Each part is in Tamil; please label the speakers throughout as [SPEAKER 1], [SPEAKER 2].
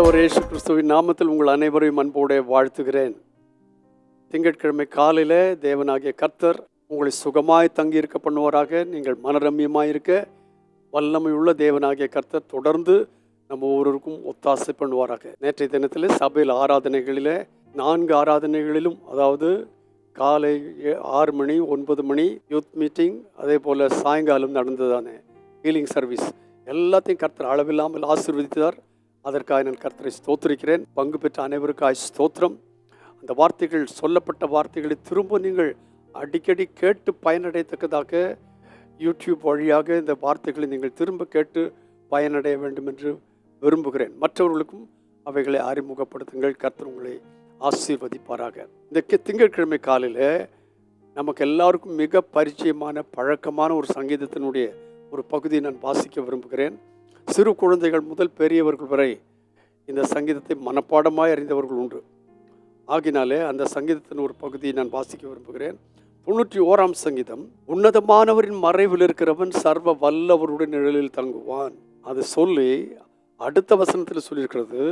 [SPEAKER 1] ஆண்டவர் இயேசு கிறிஸ்துவின் நாமத்தில் உங்கள் அனைவரையும் அன்போடு வாழ்த்துகிறேன். திங்கட்கிழமை காலையில் தேவனாகிய கர்த்தர் உங்களை சுகமாய் தங்கி இருக்க பண்ணுவாராக. நீங்கள் மனரம்யமாய் இருக்க வல்லமையுள்ள தேவனாகிய கர்த்தர் தொடர்ந்து நம்ம ஒவ்வொருவருக்கும் ஒத்தாசை பண்ணுவாராக. நேற்றைய தினத்தில் சபையில் ஆராதனைகளில் நான்கு ஆராதனைகளிலும் அதாவது காலை ஆறு மணி ஒன்பது மணி யூத் மீட்டிங் அதே போல் சாயங்காலம் நடந்ததானே ஹீலிங் சர்வீஸ் எல்லாத்தையும் கர்த்தர் அளவில்லாமல் ஆசிர்வதித்தார். அதற்காக நான் கர்த்தரை ஸ்தோத்திருக்கிறேன். பங்கு பெற்ற அனைவருக்காய் ஸ்தோத்திரம். அந்த வார்த்தைகள் சொல்லப்பட்ட வார்த்தைகளை திரும்ப நீங்கள் அடிக்கடி கேட்டு பயனடையத்தக்கதாக யூடியூப் வழியாக இந்த வார்த்தைகளை நீங்கள் திரும்ப கேட்டு பயனடைய வேண்டும் என்று விரும்புகிறேன். மற்றவர்களுக்கும் அவைகளை அறிமுகப்படுத்துங்கள். கர்த்தர் உங்களை ஆசீர்வதிப்பாராக. இந்த திங்கட்கிழமை காலையில் நமக்கு எல்லாருக்கும் மிக பரிச்சயமான பழக்கமான ஒரு சங்கீதத்தினுடைய ஒரு பகுதியை நான் வாசிக்க விரும்புகிறேன். சிறு குழந்தைகள் முதல் பெரியவர்கள் வரை இந்த சங்கீதத்தை மனப்பாடமாய் அறிந்தவர்கள் உண்டு. ஆகினாலே அந்த சங்கீதத்தின் ஒரு பகுதியை நான் வாசிக்க விரும்புகிறேன். தொண்ணூற்றி ஓராம் சங்கீதம் உன்னதமானவரின் மறைவில் இருக்கிறவன் சர்வ வல்லவருடைய நிழலில் தங்குவான். அது சொல்லி அடுத்த வசனத்தில் சொல்லியிருக்கிறது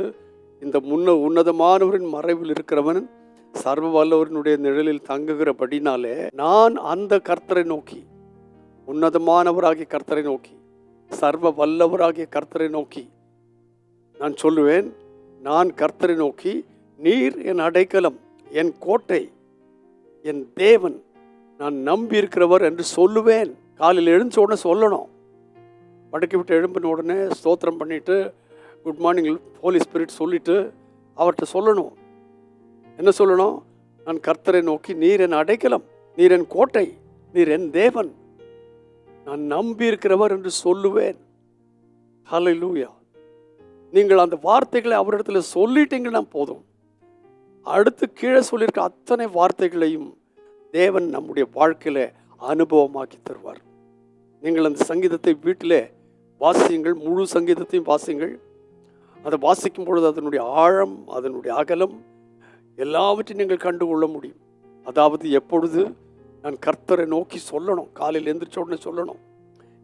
[SPEAKER 1] இந்த முன்ன உன்னதமானவரின் மறைவில் இருக்கிறவன் சர்வ வல்லவரினுடைய நிழலில் தங்குகிறபடினாலே நான் அந்த கர்த்தரை நோக்கி உன்னதமானவராகி கர்த்தரை நோக்கி சர்வ வல்லவராகிய கர்த்தரை நோக்கி. நான் சொல்லுவேன் நான் கர்த்தரை நோக்கி நீர் என் அடைக்கலம் என் கோட்டை என் தேவன் நான் நம்பி இருக்கிறவர் என்று சொல்லுவேன். காலையில் எழுந்த உடனே சொல்லணும். படுக்கை விட்டு எழும்பின உடனே ஸ்தோத்திரம் பண்ணிட்டு குட் மார்னிங் ஹோலி ஸ்பிரிட் சொல்லிட்டு அவர்கிட்ட சொல்லணும். என்ன சொல்லணும்? நான் கர்த்தரை நோக்கி நீர் என் அடைக்கலம் நீர் என் கோட்டை நீர் என் தேவன் நான் நம்பி இருக்கிறவர் என்று சொல்லுவேன். ஹalleluya. நீங்கள் அந்த வார்த்தைகளை அவரிடத்துல சொல்லிட்டீங்கன்னா போதும். அடுத்து கீழே சொல்லியிருக்க அத்தனை வார்த்தைகளையும் தேவன் நம்முடைய வாழ்க்கையில் அனுபவமாக்கி தருவார். நீங்கள் அந்த சங்கீதத்தை வீட்டிலே வாசியுங்கள் முழு சங்கீதத்தையும் வாசியுங்கள். அதை வாசிக்கும் பொழுது அதனுடைய ஆழம் அதனுடைய அகலம் எல்லாவற்றையும் நீங்கள் கண்டுகொள்ள முடியும். அதாவது எப்பொழுது நான் கர்த்தரை நோக்கி சொல்லணும். காலையில் எந்திரிச்ச உடனே சொல்லணும்.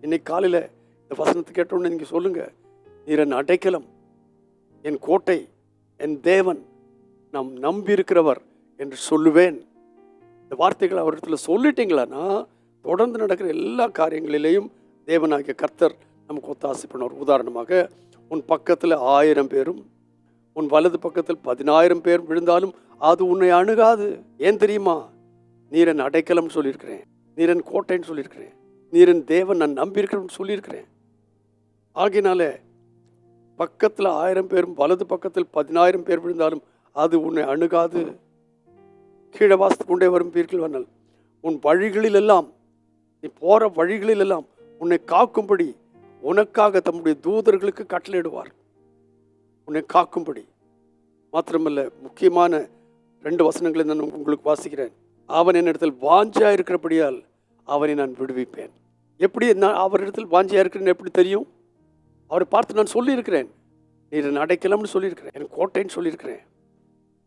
[SPEAKER 1] இன்னைக்கு காலையில் இந்த வசனத்தை கேட்டோடனே நீங்கள் சொல்லுங்கள் நீர் என் அடைக்கலம் என் கோட்டை என் தேவன் நாம் நம்பி இருக்கிறவர் என்று சொல்லுவேன். இந்த வார்த்தைகளை அவரிடத்துல சொல்லிட்டீங்களான்னா தொடர்ந்து நடக்கிற எல்லா காரியங்களிலேயும் தேவனாகிய கர்த்தர் நமக்கு ஒத்தாசி பண்ணுவார் உதாரணமாக உன் பக்கத்தில் ஆயிரம் பேரும் உன் வலது பக்கத்தில் பதினாயிரம் பேர் விழுந்தாலும் அது உன்னை அணுகாது. ஏன் தெரியுமா? நீரன் அடைக்கலம்னு சொல்லியிருக்கிறேன். நீரன் கோட்டைன்னு சொல்லியிருக்கிறேன். நீரன் தேவன் நான் நம்பியிருக்கிறேன்னு சொல்லியிருக்கிறேன். ஆகினால பக்கத்தில் ஆயிரம் பேரும் வலது பக்கத்தில் பதினாயிரம் பேர் விழுந்தாலும் அது உன்னை அணுகாது. கீழே வாசித்து கொண்டே வரும் பீர்கள் வண்ணல். உன் வழிகளில் எல்லாம் நீ போகிற வழிகளில் எல்லாம் உன்னை காக்கும்படி உனக்காக தம்முடைய தூதர்களுக்கு கட்டளையிடுவார். உன்னை காக்கும்படி. மாத்திரமல்ல முக்கியமான ரெண்டு வசனங்களை நான் உங்களுக்கு வாசிக்கிறேன். அவன் என்னிடத்தில் வாஞ்சா இருக்கிறபடியால் அவனை நான் விடுவிப்பேன். எப்படி நான் அவரிடத்தில் வாஞ்சியா இருக்கிறேன்னு எப்படி தெரியும்? அவரை பார்த்து நான் சொல்லியிருக்கிறேன். நீ நான் அடைக்கலாம்னு சொல்லியிருக்கிறேன். என் கோட்டைன்னு சொல்லியிருக்கிறேன்.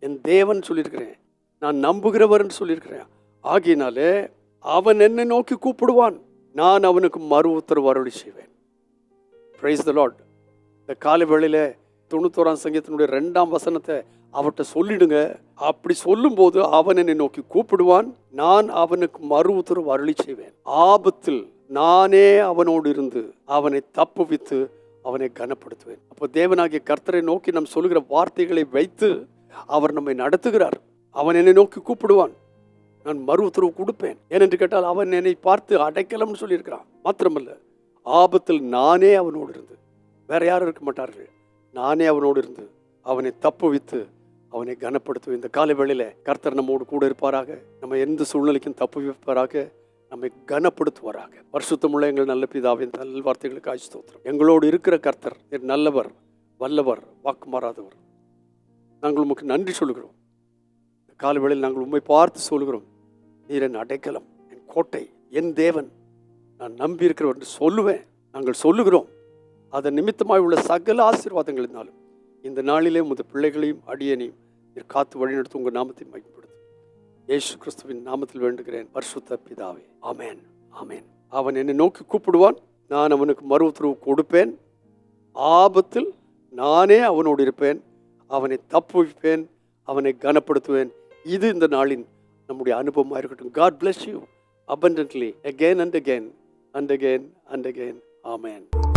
[SPEAKER 1] என் தேவன் சொல்லியிருக்கிறேன். நான் நம்புகிறவர்னு சொல்லியிருக்கிறேன். ஆகியனாலே அவன் என்னை நோக்கி கூப்பிடுவான். நான் அவனுக்கு மறு உத்தரவு அருளி செய்வேன். பிரைஸ் த லார்ட் இந்த காலை வேளையில் தொண்ணூத்தோராம் சங்கீதத்தினுடைய ரெண்டாம் வசனத்தை அவர்கிட்ட சொல்லிடுங்க. அப்படி சொல்லும்போது அவன் என்னை நோக்கி கூப்பிடுவான். நான் அவனுக்கு மறு உத்தரவு அருளி செய்வேன். ஆபத்தில் நானே அவனோடு இருந்து அவனை தப்புவித்து அவனை கனப்படுத்துவேன். அப்போ தேவனாகிய கர்த்தரை நோக்கி நம் சொல்லுகிற வார்த்தைகளை வைத்து அவர் நம்மை நடத்துகிறார். அவன் என்னை நோக்கி கூப்பிடுவான். நான் மறு உத்தரவு கொடுப்பேன். ஏனென்று கேட்டால் அவன் என்னை பார்த்து அடைக்கலம்னு சொல்லியிருக்கிறான். மாத்திரமல்ல ஆபத்தில் நானே அவனோடு இருந்து வேற யாரும் இருக்க மாட்டார்கள். நானே அவனோடு இருந்து அவனை தப்புவித்து அவனை கனப்படுத்துவோம் இந்த காலை வேளையில் கர்த்தர் நம்மோடு கூட இருப்பாராக. நம்ம எந்த சூழ்நிலைக்கும் தப்புவிப்பாராக நம்மை கனப்படுத்துவாராக. பரிசுத்தமுள்ள எங்கள் நல்ல பிதாவின் நல்ல வார்த்தைகளுக்கு ஆய்ச்சி தோத்துறோம் எங்களோடு இருக்கிற கர்த்தர் நல்லவர் வல்லவர் வாக்கு மாறாதவர் நாங்கள் உமக்கு நன்றி சொல்லுகிறோம். இந்த காலை வேளையில் நாங்கள் உண்மை பார்த்து சொல்லுகிறோம். நீர் என் அடைக்கலம் என் கோட்டை என் தேவன். நான் நம்பியிருக்கிறவர் என்று சொல்லுவேன். நாங்கள் சொல்லுகிறோம். அதன் நிமித்தமாய் உள்ள சகல ஆசீர்வாதங்கள் இருந்தாலும் இந்த நாளிலே உமது பிள்ளைகளையும் அடியனையும் நீர் காத்து வழிநடத்தும் உங்கள் நாமத்தை மைப்படுத்தும் ஏசு கிறிஸ்துவின் நாமத்தில் வேண்டுகிறேன். பரிசுத்த பிதாவே. ஆமேன். ஆமேன். அவன் என்னை நோக்கி கூப்பிடுவான். நான் அவனுக்கு மறு உத்தரவு கொடுப்பேன். ஆபத்தில் நானே அவனோடு இருப்பேன். அவனை தப்புவிப்பேன் அவனை கனப்படுத்துவேன். இது இந்த நாளின் நம்முடைய அனுபவமாக இருக்கட்டும். God bless you abundantly again and again and again and again. Amen